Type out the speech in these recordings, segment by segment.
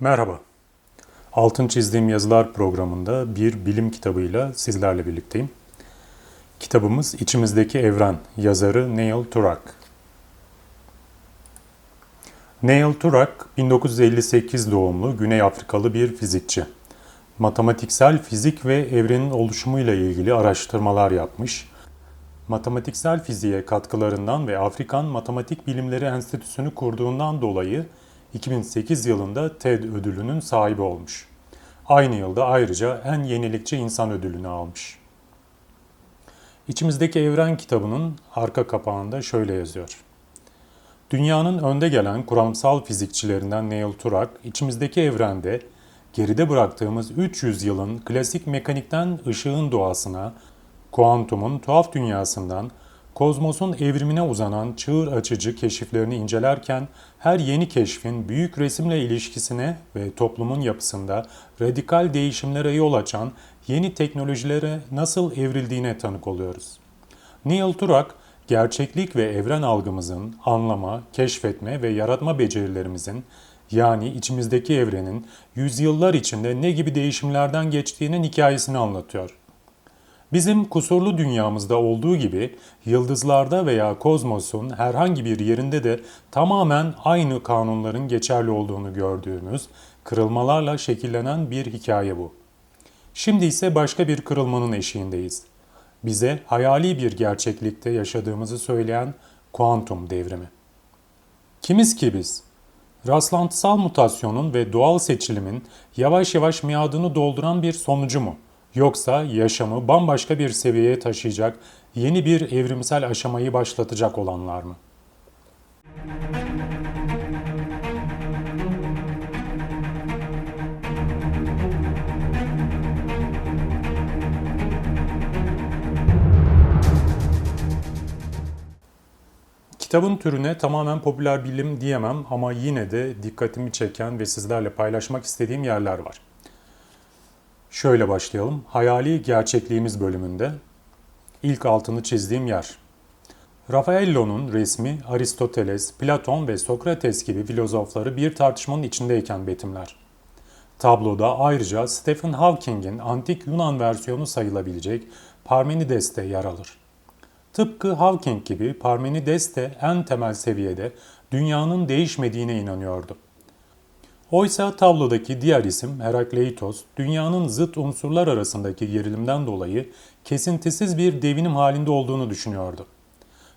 Merhaba. Altın çizdiğim yazılar programında bir bilim kitabıyla sizlerle birlikteyim. Kitabımız İçimizdeki Evren, yazarı Neil Turak. Neil Turak 1958 doğumlu Güney Afrikalı bir fizikçi. Matematiksel fizik ve evrenin oluşumuyla ilgili araştırmalar yapmış. Matematiksel fiziğe katkılarından ve Afrikan Matematik Bilimleri Enstitüsü'nü kurduğundan dolayı 2008 yılında TED ödülünün sahibi olmuş. Aynı yılda ayrıca en yenilikçi insan ödülünü almış. İçimizdeki Evren kitabının arka kapağında şöyle yazıyor. Dünyanın önde gelen kuramsal fizikçilerinden Neil Turak, içimizdeki evrende geride bıraktığımız 300 yılın klasik mekanikten ışığın doğasına, kuantumun tuhaf dünyasından kozmosun evrimine uzanan çığır açıcı keşiflerini incelerken her yeni keşfin büyük resimle ilişkisine ve toplumun yapısında radikal değişimlere yol açan yeni teknolojilere nasıl evrildiğine tanık oluyoruz. Neil Turak, gerçeklik ve evren algımızın anlama, keşfetme ve yaratma becerilerimizin yani içimizdeki evrenin yüzyıllar içinde ne gibi değişimlerden geçtiğinin hikayesini anlatıyor. Bizim kusurlu dünyamızda olduğu gibi yıldızlarda veya kozmosun herhangi bir yerinde de tamamen aynı kanunların geçerli olduğunu gördüğümüz kırılmalarla şekillenen bir hikaye bu. Şimdi ise başka bir kırılmanın eşiğindeyiz. Bize hayali bir gerçeklikte yaşadığımızı söyleyen kuantum devrimi. Kimiz ki biz? Rastlantısal mutasyonun ve doğal seçilimin yavaş yavaş miadını dolduran bir sonucu mu? Yoksa yaşamı bambaşka bir seviyeye taşıyacak yeni bir evrimsel aşamayı başlatacak olanlar mı? Kitabın türüne tamamen popüler bilim diyemem ama yine de dikkatimi çeken ve sizlerle paylaşmak istediğim yerler var. Şöyle başlayalım. Hayali gerçekliğimiz bölümünde ilk altını çizdiğim yer. Raffaello'nun resmi Aristoteles, Platon ve Sokrates gibi filozofları bir tartışmanın içindeyken betimler. Tabloda ayrıca Stephen Hawking'in antik Yunan versiyonu sayılabilecek Parmenides de yer alır. Tıpkı Hawking gibi Parmenides de en temel seviyede dünyanın değişmediğine inanıyordu. Oysa tablodaki diğer isim Herakleitos, dünyanın zıt unsurlar arasındaki gerilimden dolayı kesintisiz bir devinim halinde olduğunu düşünüyordu.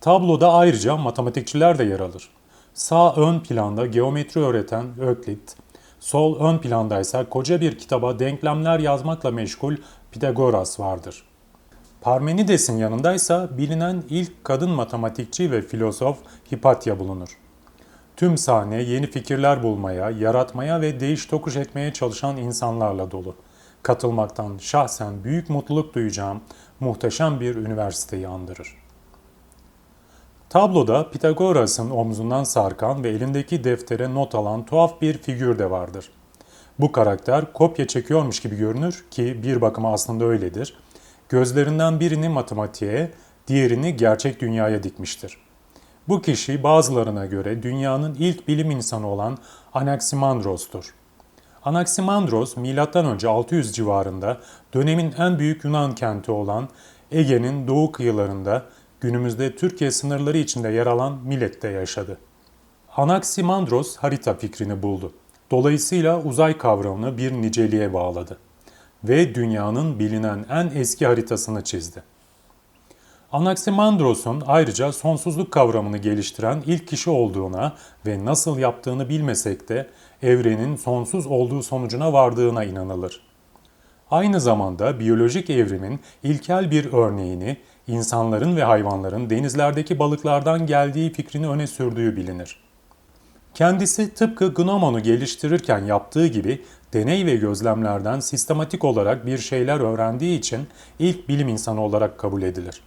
Tabloda ayrıca matematikçiler de yer alır. Sağ ön planda geometri öğreten Öklit, sol ön planda ise koca bir kitaba denklemler yazmakla meşgul Pitagoras vardır. Parmenides'in yanındaysa bilinen ilk kadın matematikçi ve filozof Hipatya bulunur. Tüm sahne yeni fikirler bulmaya, yaratmaya ve değiş tokuş etmeye çalışan insanlarla dolu. Katılmaktan şahsen büyük mutluluk duyacağım muhteşem bir üniversiteyi andırır. Tabloda Pitagoras'ın omzundan sarkan ve elindeki deftere not alan tuhaf bir figür de vardır. Bu karakter kopya çekiyormuş gibi görünür ki bir bakıma aslında öyledir. Gözlerinden birini matematiğe, diğerini gerçek dünyaya dikmiştir. Bu kişi bazılarına göre dünyanın ilk bilim insanı olan Anaximandros'tur. Anaximandros M.Ö. 600 civarında dönemin en büyük Yunan kenti olan Ege'nin doğu kıyılarında günümüzde Türkiye sınırları içinde yer alan Milet'te yaşadı. Anaximandros harita fikrini buldu. Dolayısıyla uzay kavramını bir niceliğe bağladı ve dünyanın bilinen en eski haritasını çizdi. Anaximandros'un ayrıca sonsuzluk kavramını geliştiren ilk kişi olduğuna ve nasıl yaptığını bilmesek de evrenin sonsuz olduğu sonucuna vardığına inanılır. Aynı zamanda biyolojik evrimin ilkel bir örneğini insanların ve hayvanların denizlerdeki balıklardan geldiği fikrini öne sürdüğü bilinir. Kendisi tıpkı Gnomon'u geliştirirken yaptığı gibi deney ve gözlemlerden sistematik olarak bir şeyler öğrendiği için ilk bilim insanı olarak kabul edilir.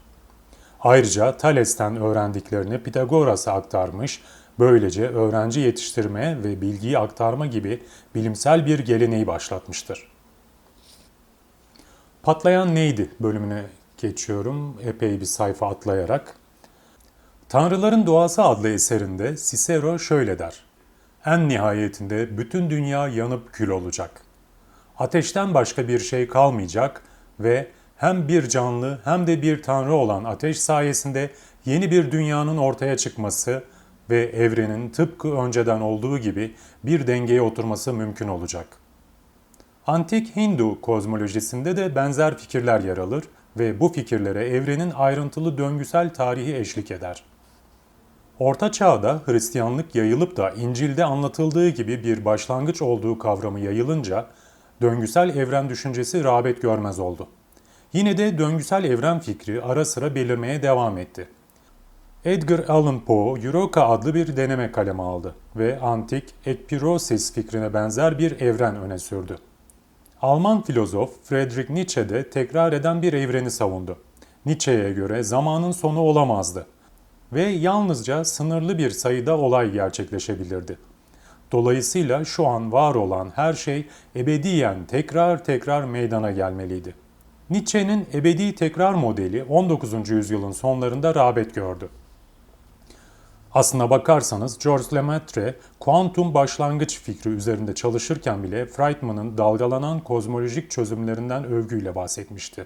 Ayrıca Thales'ten öğrendiklerini Pitagoras'a aktarmış, böylece öğrenci yetiştirme ve bilgiyi aktarma gibi bilimsel bir geleneği başlatmıştır. Patlayan neydi bölümüne geçiyorum epey bir sayfa atlayarak. Tanrıların Doğası adlı eserinde Cicero şöyle der. En nihayetinde bütün dünya yanıp kül olacak. Ateşten başka bir şey kalmayacak ve hem bir canlı hem de bir tanrı olan ateş sayesinde yeni bir dünyanın ortaya çıkması ve evrenin tıpkı önceden olduğu gibi bir dengeye oturması mümkün olacak. Antik Hindu kozmolojisinde de benzer fikirler yer alır ve bu fikirlere evrenin ayrıntılı döngüsel tarihi eşlik eder. Orta Çağ'da Hristiyanlık yayılıp da İncil'de anlatıldığı gibi bir başlangıç olduğu kavramı yayılınca döngüsel evren düşüncesi rağbet görmez oldu. Yine de döngüsel evren fikri ara sıra belirmeye devam etti. Edgar Allan Poe Europa adlı bir deneme kaleme aldı ve antik ekpirosis fikrine benzer bir evren öne sürdü. Alman filozof Friedrich Nietzsche de tekrar eden bir evreni savundu. Nietzsche'ye göre zamanın sonu olamazdı ve yalnızca sınırlı bir sayıda olay gerçekleşebilirdi. Dolayısıyla şu an var olan her şey ebediyen tekrar tekrar meydana gelmeliydi. Nietzsche'nin ebedi tekrar modeli 19. yüzyılın sonlarında rağbet gördü. Aslına bakarsanız George Lemaitre kuantum başlangıç fikri üzerinde çalışırken bile Friedman'ın dalgalanan kozmolojik çözümlerinden övgüyle bahsetmişti.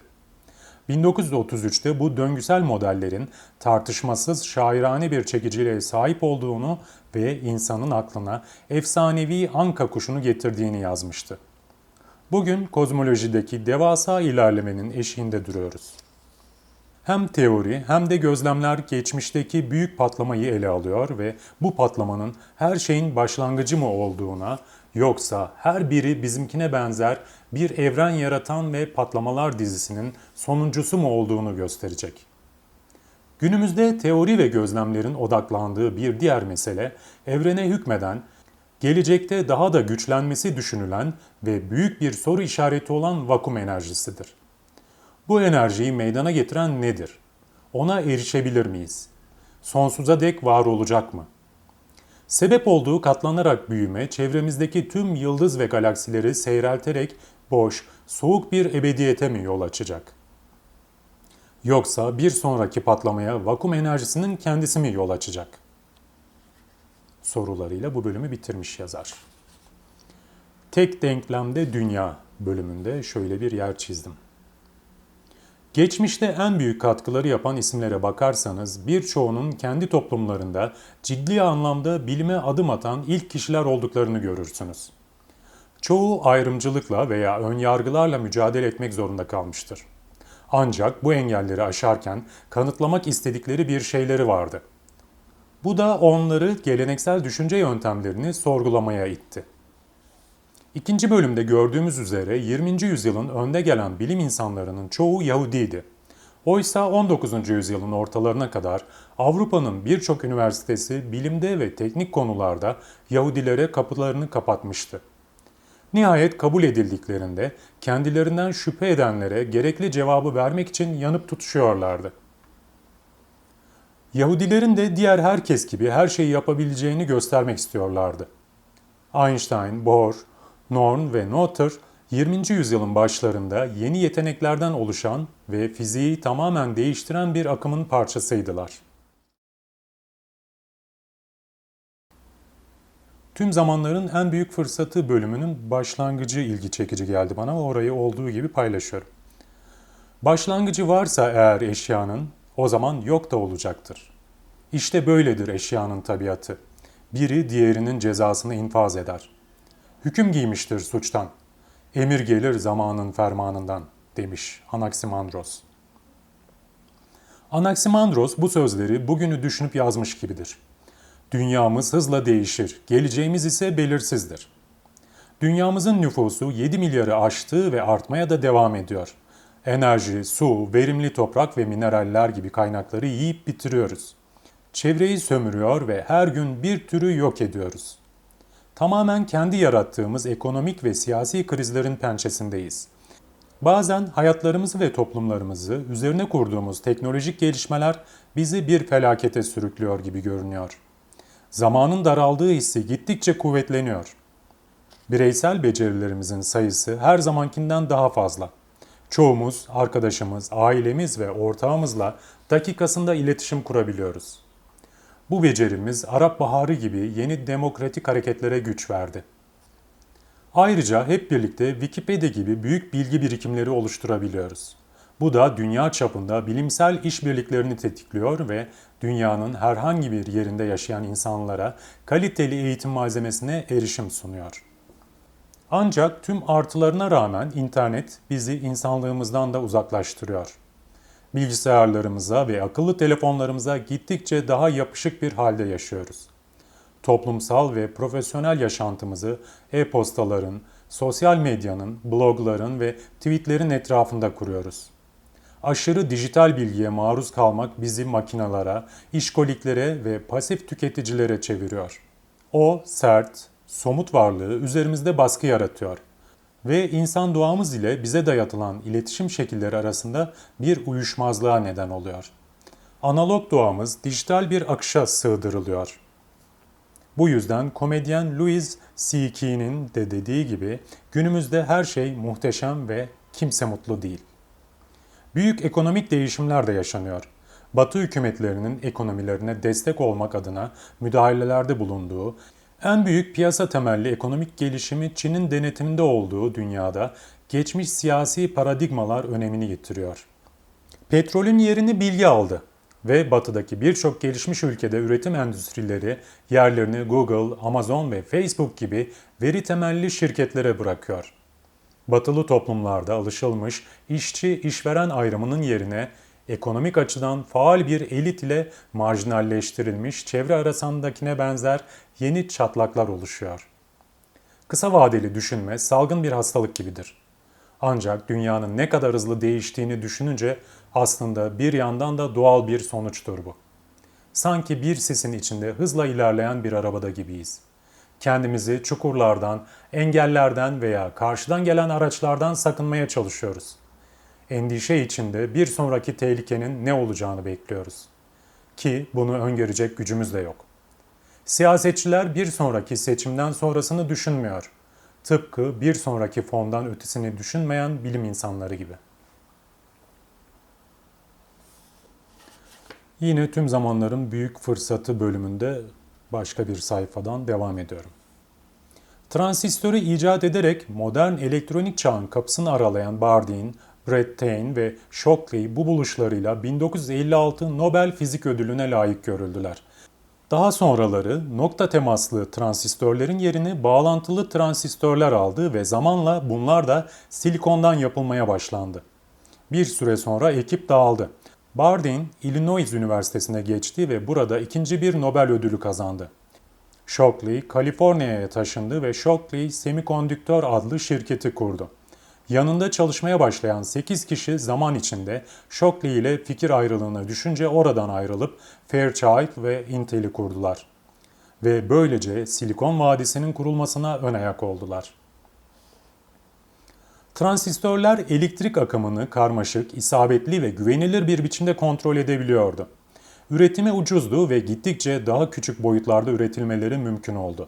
1933'te bu döngüsel modellerin tartışmasız şairane bir çekiciliğe sahip olduğunu ve insanın aklına efsanevi anka kuşunu getirdiğini yazmıştı. Bugün kozmolojideki devasa ilerlemenin eşiğinde duruyoruz. Hem teori hem de gözlemler geçmişteki büyük patlamayı ele alıyor ve bu patlamanın her şeyin başlangıcı mı olduğuna yoksa her biri bizimkine benzer bir evren yaratan ve patlamalar dizisinin sonuncusu mu olduğunu gösterecek. Günümüzde teori ve gözlemlerin odaklandığı bir diğer mesele evrene hükmeden, gelecekte daha da güçlenmesi düşünülen ve büyük bir soru işareti olan vakum enerjisidir. Bu enerjiyi meydana getiren nedir? Ona erişebilir miyiz? Sonsuza dek var olacak mı? Sebep olduğu katlanarak büyüme, çevremizdeki tüm yıldız ve galaksileri seyrelterek boş, soğuk bir ebediyete mi yol açacak? Yoksa bir sonraki patlamaya vakum enerjisinin kendisi mi yol açacak? Sorularıyla bu bölümü bitirmiş yazar. Tek denklemde dünya bölümünde şöyle bir yer çizdim. Geçmişte en büyük katkıları yapan isimlere bakarsanız birçoğunun kendi toplumlarında ciddi anlamda bilime adım atan ilk kişiler olduklarını görürsünüz. Çoğu ayrımcılıkla veya önyargılarla mücadele etmek zorunda kalmıştır. Ancak bu engelleri aşarken kanıtlamak istedikleri bir şeyleri vardı. Bu da onları geleneksel düşünce yöntemlerini sorgulamaya itti. İkinci bölümde gördüğümüz üzere 20. yüzyılın önde gelen bilim insanlarının çoğu Yahudiydi. Oysa 19. yüzyılın ortalarına kadar Avrupa'nın birçok üniversitesi bilimde ve teknik konularda Yahudilere kapılarını kapatmıştı. Nihayet kabul edildiklerinde kendilerinden şüphe edenlere gerekli cevabı vermek için yanıp tutuşuyorlardı. Yahudilerin de diğer herkes gibi her şeyi yapabileceğini göstermek istiyorlardı. Einstein, Bohr, Norn ve Noether 20. yüzyılın başlarında yeni yeteneklerden oluşan ve fiziği tamamen değiştiren bir akımın parçasıydılar. Tüm zamanların en büyük fırsatı bölümünün başlangıcı ilgi çekici geldi bana orayı olduğu gibi paylaşıyorum. Başlangıcı varsa eğer eşyanın o zaman yok da olacaktır. İşte böyledir eşyanın tabiatı. Biri diğerinin cezasını infaz eder. Hüküm giymiştir suçtan. Emir gelir zamanın fermanından demiş Anaximandros. Anaximandros bu sözleri bugünü düşünüp yazmış gibidir. Dünyamız hızla değişir, geleceğimiz ise belirsizdir. Dünyamızın nüfusu 7 milyarı aştı ve artmaya da devam ediyor. Enerji, su, verimli toprak ve mineraller gibi kaynakları yiyip bitiriyoruz. Çevreyi sömürüyor ve her gün bir türü yok ediyoruz. Tamamen kendi yarattığımız ekonomik ve siyasi krizlerin pençesindeyiz. Bazen hayatlarımızı ve toplumlarımızı üzerine kurduğumuz teknolojik gelişmeler bizi bir felakete sürüklüyor gibi görünüyor. Zamanın daraldığı hissi gittikçe kuvvetleniyor. Bireysel becerilerimizin sayısı her zamankinden daha fazla. Çoğumuz, arkadaşımız, ailemiz ve ortağımızla dakikasında iletişim kurabiliyoruz. Bu becerimiz Arap Baharı gibi yeni demokratik hareketlere güç verdi. Ayrıca hep birlikte Wikipedia gibi büyük bilgi birikimleri oluşturabiliyoruz. Bu da dünya çapında bilimsel işbirliklerini tetikliyor ve dünyanın herhangi bir yerinde yaşayan insanlara kaliteli eğitim malzemesine erişim sunuyor. Ancak tüm artılarına rağmen internet bizi insanlığımızdan da uzaklaştırıyor. Bilgisayarlarımıza ve akıllı telefonlarımıza gittikçe daha yapışık bir halde yaşıyoruz. Toplumsal ve profesyonel yaşantımızı e-postaların, sosyal medyanın, blogların ve tweetlerin etrafında kuruyoruz. Aşırı dijital bilgiye maruz kalmak bizi makinalara, işkoliklere ve pasif tüketicilere çeviriyor. O sert, somut varlığı üzerimizde baskı yaratıyor ve insan doğamız ile bize dayatılan iletişim şekilleri arasında bir uyuşmazlığa neden oluyor. Analog doğamız dijital bir akışa sığdırılıyor. Bu yüzden komedyen Louis C.K.'nin de dediği gibi günümüzde her şey muhteşem ve kimse mutlu değil. Büyük ekonomik değişimler de yaşanıyor. Batı hükümetlerinin ekonomilerine destek olmak adına müdahalelerde bulunduğu, en büyük piyasa temelli ekonomik gelişimi Çin'in denetiminde olduğu dünyada geçmiş siyasi paradigmalar önemini yitiriyor. Petrolün yerini bilgi aldı ve batıdaki birçok gelişmiş ülkede üretim endüstrileri yerlerini Google, Amazon ve Facebook gibi veri temelli şirketlere bırakıyor. Batılı toplumlarda alışılmış işçi-işveren ayrımının yerine ekonomik açıdan faal bir elit ile marjinalleştirilmiş çevre arasındakine benzer yeni çatlaklar oluşuyor. Kısa vadeli düşünme salgın bir hastalık gibidir. Ancak dünyanın ne kadar hızlı değiştiğini düşününce aslında bir yandan da doğal bir sonuçtur bu. Sanki bir sisin içinde hızla ilerleyen bir arabada gibiyiz. Kendimizi çukurlardan, engellerden veya karşıdan gelen araçlardan sakınmaya çalışıyoruz. Endişe içinde bir sonraki tehlikenin ne olacağını bekliyoruz. Ki bunu öngörecek gücümüz de yok. Siyasetçiler bir sonraki seçimden sonrasını düşünmüyor. Tıpkı bir sonraki fondan ötesini düşünmeyen bilim insanları gibi. Yine tüm zamanların büyük fırsatı bölümünde başka bir sayfadan devam ediyorum. Transistörü icat ederek modern elektronik çağın kapısını aralayan Bardeen, Brettain ve Shockley bu buluşlarıyla 1956 Nobel Fizik Ödülü'ne layık görüldüler. Daha sonraları nokta temaslı transistörlerin yerini bağlantılı transistörler aldı ve zamanla bunlar da silikondan yapılmaya başlandı. Bir süre sonra ekip dağıldı. Bardeen, Illinois Üniversitesi'ne geçti ve burada ikinci bir Nobel ödülü kazandı. Shockley, Kaliforniya'ya taşındı ve Shockley Semiconductor adlı şirketi kurdu. Yanında çalışmaya başlayan 8 kişi zaman içinde Shockley ile fikir ayrılığına düşünce oradan ayrılıp Fairchild ve Intel'i kurdular. Ve böylece Silikon Vadisi'nin kurulmasına ön ayak oldular. Transistörler elektrik akımını karmaşık, isabetli ve güvenilir bir biçimde kontrol edebiliyordu. Üretimi ucuzdu ve gittikçe daha küçük boyutlarda üretilmeleri mümkün oldu.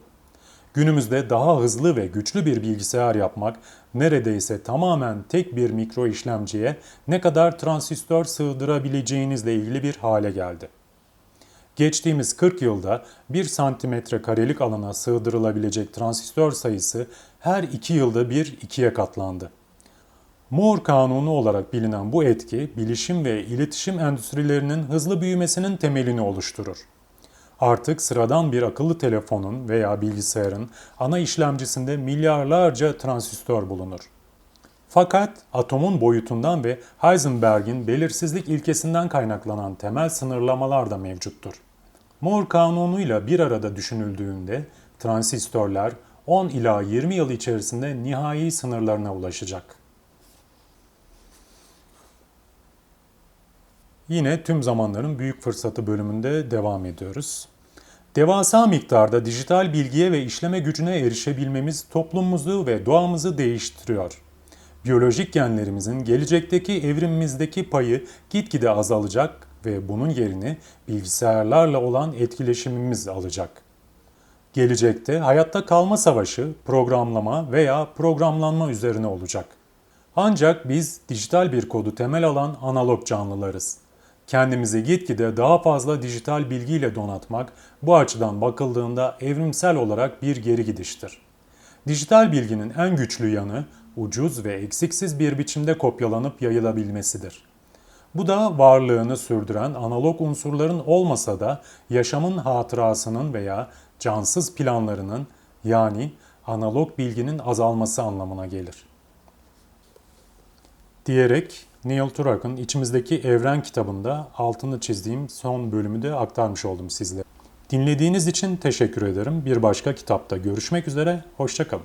Günümüzde daha hızlı ve güçlü bir bilgisayar yapmak neredeyse tamamen tek bir mikro işlemciye ne kadar transistör sığdırabileceğinizle ilgili bir hale geldi. Geçtiğimiz 40 yılda 1 santimetre karelik alana sığdırılabilecek transistör sayısı her 2 yılda bir ikiye katlandı. Moore kanunu olarak bilinen bu etki, bilişim ve iletişim endüstrilerinin hızlı büyümesinin temelini oluşturur. Artık sıradan bir akıllı telefonun veya bilgisayarın ana işlemcisinde milyarlarca transistör bulunur. Fakat atomun boyutundan ve Heisenberg'in belirsizlik ilkesinden kaynaklanan temel sınırlamalar da mevcuttur. Moore kanunuyla bir arada düşünüldüğünde transistörler 10 ila 20 yıl içerisinde nihai sınırlarına ulaşacak. Yine tüm zamanların büyük fırsatı bölümünde devam ediyoruz. Devasa miktarda dijital bilgiye ve işleme gücüne erişebilmemiz toplumumuzu ve doğamızı değiştiriyor. Biyolojik genlerimizin gelecekteki evrimimizdeki payı gitgide azalacak ve bunun yerini bilgisayarlarla olan etkileşimimiz alacak. Gelecekte hayatta kalma savaşı programlama veya programlanma üzerine olacak. Ancak biz dijital bir kodu temel alan analog canlılarız Kendimizi gitgide daha fazla dijital bilgiyle donatmak bu açıdan bakıldığında evrimsel olarak bir geri gidiştir. Dijital bilginin en güçlü yanı ucuz ve eksiksiz bir biçimde kopyalanıp yayılabilmesidir. Bu da varlığını sürdüren analog unsurların olmasa da yaşamın hatırasının veya cansız planlarının yani analog bilginin azalması anlamına gelir. Diyerek Neil Turak'ın İçimizdeki Evren kitabında altını çizdiğim son bölümü de aktarmış oldum sizlere. Dinlediğiniz için teşekkür ederim. Bir başka kitapta görüşmek üzere, hoşçakalın.